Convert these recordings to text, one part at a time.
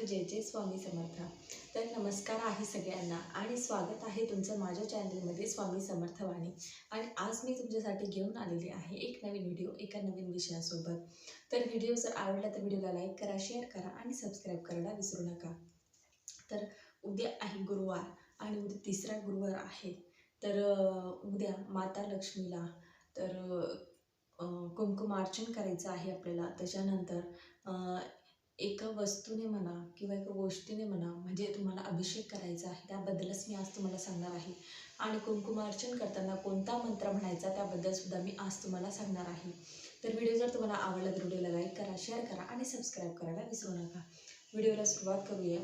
जय जय स्वामी समर्थ. तर नमस्कार आहे सगळ्यांना आणि स्वागत आहे तुमचं माझ्या चॅनलमध्ये स्वामी समर्थ वाणी आणि आज मी तुमच्यासाठी घेऊन आलेली आहे एक नवीन व्हिडिओ एका नवीन विषयासोबत. तर व्हिडिओ जर आवडला तर व्हिडिओला लाईक करा शेअर करा आणि सबस्क्राईब करायला विसरू नका. तर उद्या आहे गुरुवार आणि उद्या तिसरा गुरुवार आहे. तर उद्या माता लक्ष्मीला तर कुंकुमार्चन करायचं आहे आपल्याला. त्याच्यानंतर एका वस्तूने म्हणा किंवा एका गोष्टीने म्हणा म्हणजे तुम्हाला अभिषेक करायचा आहे त्याबद्दलच मी आज तुम्हाला सांगणार आहे. आणि कुंकुमार्चन करताना कोणता मंत्र म्हणायचा त्याबद्दल सुद्धा मी आज तुम्हाला सांगणार आहे. तर व्हिडिओ जर तुम्हाला आवडला तर व्हिडिओला लाईक करा शेअर करा आणि सबस्क्राईब करायला विसरू नका. व्हिडिओला सुरुवात करूया.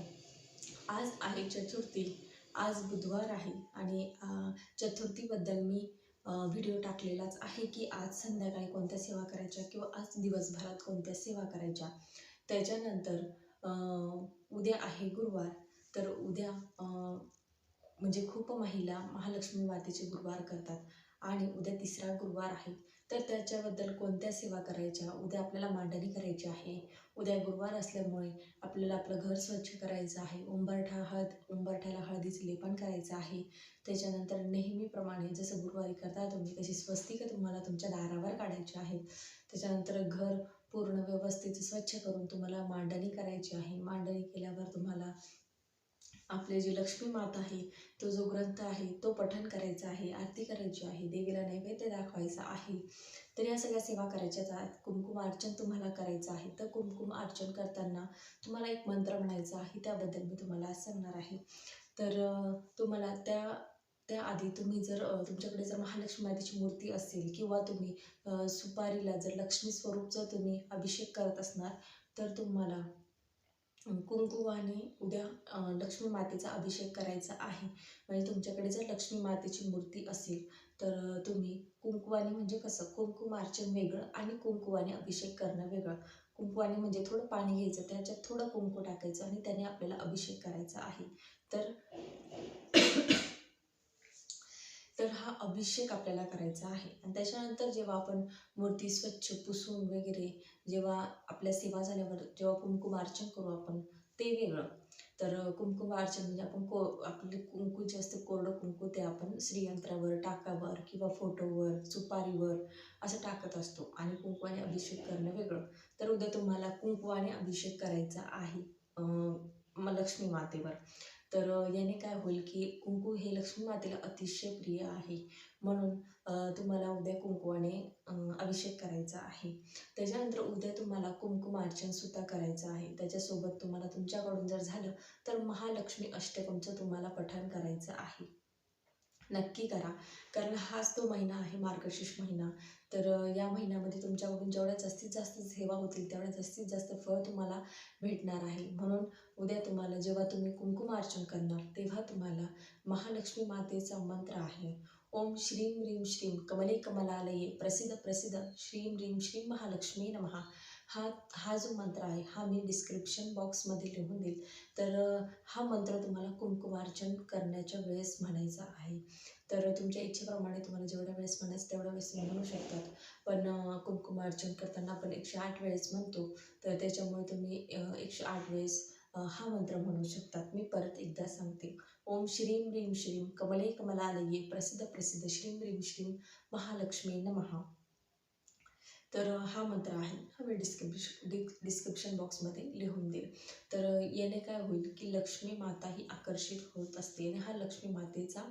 आज आहे चतुर्थी आज बुधवार आहे आणि चतुर्थीबद्दल मी व्हिडिओ टाकलेलाच आहे की आज संध्याकाळी कोणत्या सेवा करायच्या किंवा आज दिवसभरात कोणत्या सेवा करायच्या. त्याच्यानंतर उद्या आहे गुरुवार. तर उद्या म्हणजे खूप महिला महालक्ष्मी मातेचे गुरुवार करतात आणि उद्या तिसरा गुरुवार आहे. तर त्याच्याबद्दल कोणत्या सेवा करायच्या? उद्या आपल्याला मांडणी करायची आहे. उद्या गुरुवार असल्यामुळे आपल्याला आपलं घर स्वच्छ करायचं आहे. उंबरठा हळद उंबरठ्याला हळदीचं लेपन करायचं आहे. त्याच्यानंतर नेहमीप्रमाणे जसं गुरुवारी करता तुम्ही तशी स्वस्तिक तुम्हाला तुमच्या दारावर काढायची आहे त्याच्यानंतर घर पूर्ण व्यवस्थित स्वच्छ करून तुम्हाला मांडणी करायची आहे. मांडणी केल्यावर तुम्हाला आपले जी लक्ष्मी माता आहे तो जो ग्रंथ आहे तो पठण करायचा आहे आरती करायची आहे देवीला नैवेद्य दाखवायचा आहे. तर या सगळ्या सेवा करायच्याच आहेत. कुंकुम अर्चन तुम्हाला करायचं आहे. तर कुमकुम अर्चन करताना तुम्हाला एक मंत्र म्हणायचा आहे. त्याबद्दल मी तुम्हाला सांगणार आहे. तर तुम्हाला त्या त्याआधी तुम्ही जर तुमच्याकडे जर महालक्ष्मी मातेची मूर्ती असेल किंवा तुम्ही सुपारीला जर लक्ष्मी स्वरूप जर तुम्ही अभिषेक करत असणार तर तुम्हाला कुंकुवाने उद्या लक्ष्मी मातेचा अभिषेक करायचा आहे. म्हणजे तुमच्याकडे जर लक्ष्मी मातेची मूर्ती असेल तर तुम्ही कुंकुवाने म्हणजे कसं? कुंकुमार्चन वेगळं आणि कुंकुवाने अभिषेक करणं वेगळं. कुंकुवाने म्हणजे थोडं पाणी घ्यायचं त्याच्यात थोडं कुंकू टाकायचं आणि त्याने आपल्याला अभिषेक करायचा आहे. तर हा अभिषेक आपल्याला करायचा आहे. आणि त्याच्यानंतर जेव्हा आपण मूर्ती स्वच्छ पुसून वगैरे जेव्हा आपल्या सेवा झाल्यावर जेव्हा कुंकुमार्चन करू आपण ते वेगळं. तर कुंकुमार्चन म्हणजे आपण को आपले कुंकू जे असते कोरडं कुंकू ते आपण श्रीयंत्रावर टाकावर किंवा फोटोवर सुपारीवर असं टाकत असतो. आणि कुंकवाने अभिषेक करणं वेगळं. तर उद्या तुम्हाला कुंकवाने अभिषेक करायचा आहे लक्ष्मी मातेवर. तर याने काय होईल की कुंकू हे लक्ष्मी मातेला अतिशय प्रिय आहे. म्हणून तुम्हाला उद्या कुंकवाने अभिषेक करायचा आहे. त्याच्यानंतर उद्या तुम्हाला कुंकुमार्चन सुद्धा करायचं आहे. त्याच्यासोबत तुम्हाला तुमच्याकडून जर झालं तर महालक्ष्मी अष्टकमचं तुम्हाला पठण करायचं आहे. नक्की करा. कारण हाच तो महिना आहे मार्गशीर्ष महिना. तर या महिन्यामध्ये तुमच्याकडून जेवढ्या जास्तीत जास्त सेवा होतील तेवढ्या जास्तीत जास्त फळ तुम्हाला भेटणार आहे. म्हणून उद्या तुम्हाला जेव्हा तुम्ही कुंकुमार्चन करणार तेव्हा तुम्हाला महालक्ष्मी मातेचा मंत्र आहे. ओम श्रीम ह्रीम श्रीम कमले कमलालये. प्रसिद्ध प्रसिद्ध. श्रीम ह्रीं श्रीम महालक्ष्मी नमहा हा हा जो मंत्र आहे हा मी डिस्क्रिप्शन बॉक्समध्ये लिहून देईल. तर हा मंत्र तुम्हाला कुंकुमार्चन करण्याच्या वेळेस म्हणायचा आहे. तर तुमच्या इच्छेप्रमाणे तुम्हाला जेवढ्या वेळेस म्हणायचं तेवढ्या वेळेस म्हणू शकतात. पण कुंकुमार्चन करताना आपण एकशे आठ वेळेस म्हणतो. तर त्याच्यामुळे तुम्ही एकशे आठ वेळेस हा मंत्र म्हणू शकतात. मी परत एकदा सांगते. ओम श्रीम ह्रीम श्रीम कमले कमलालये प्रसिद्ध प्रसिद्ध श्रीम ह्रीम श्रीम महालक्ष्मी नमहा तर हा मंत्र आहे. हा मी डिस्क्रिप्शन डि डिस्क्रिप्शन बॉक्समध्ये लिहून देईल. तर याने काय होईल की लक्ष्मी माता ही आकर्षित होत असते आणि हा लक्ष्मी मातेचा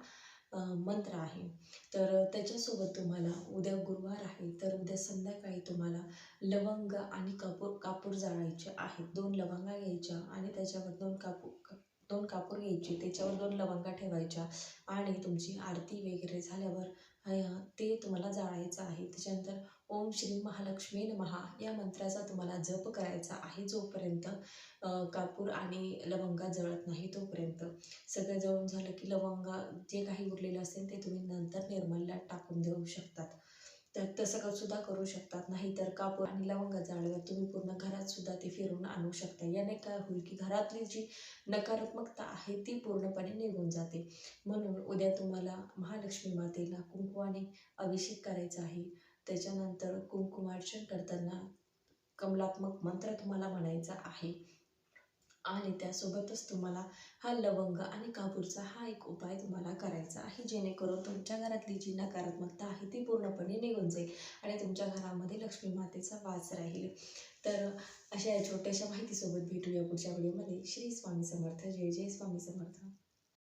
मंत्र आहे. तर त्याच्यासोबत तुम्हाला उद्या गुरुवार आहे तर उद्या संध्याकाळी तुम्हाला लवंग आणि कापूर कापूर जाळायचे आहेत. दोन लवंगा घ्यायच्या आणि त्याच्यावर दोन कापूर दोन कापूर घ्यायचे. त्याच्यावर दोन लवंगा ठेवायच्या आणि तुमची आरती वगैरे झाल्यावर ते तुम्हाला जाळायचं आहे. त्याच्यानंतर ओम श्री महालक्ष्मी नमहा या मंत्राचा तुम्हाला जप करायचा आहे जोपर्यंत कापूर आणि लवंगा जळत नाही तोपर्यंत. सगळं जळून झालं की लवंगा जे काही उरलेलं असेल ते तुम्ही नंतर निर्मल्यात टाकून देऊ शकतात. तर तसं सुद्धा करू शकतात. नाही तर कापूर आणि लवंगा जाळल्यावर तुम्ही पूर्ण घरात सुद्धा ते फिरून आणू शकता. याने काय होईल की घरातली जी नकारात्मकता आहे ती पूर्णपणे निघून जाते. म्हणून उद्या तुम्हाला महालक्ष्मी मातेला कुंकवाने अभिषेक करायचा आहे. त्याच्यानंतर कुंकुमार्चन करताना कमलात्मक मंत्र तुम्हाला म्हणायचा आहे. आणि त्यासोबतच तुम्हाला हा लवंग आणि कापूरचा हा एक उपाय तुम्हाला करायचा आहे. जेणेकरून तुमच्या घरातली जी नकारात्मकता आहे ती पूर्णपणे निघून जाईल आणि तुमच्या घरामध्ये लक्ष्मी मातेचा वास राहील. तर अशा या छोट्याशा माहितीसोबत भेटूया पुढच्या व्हिडिओमध्ये. श्री स्वामी समर्थ. जय जय स्वामी समर्थ.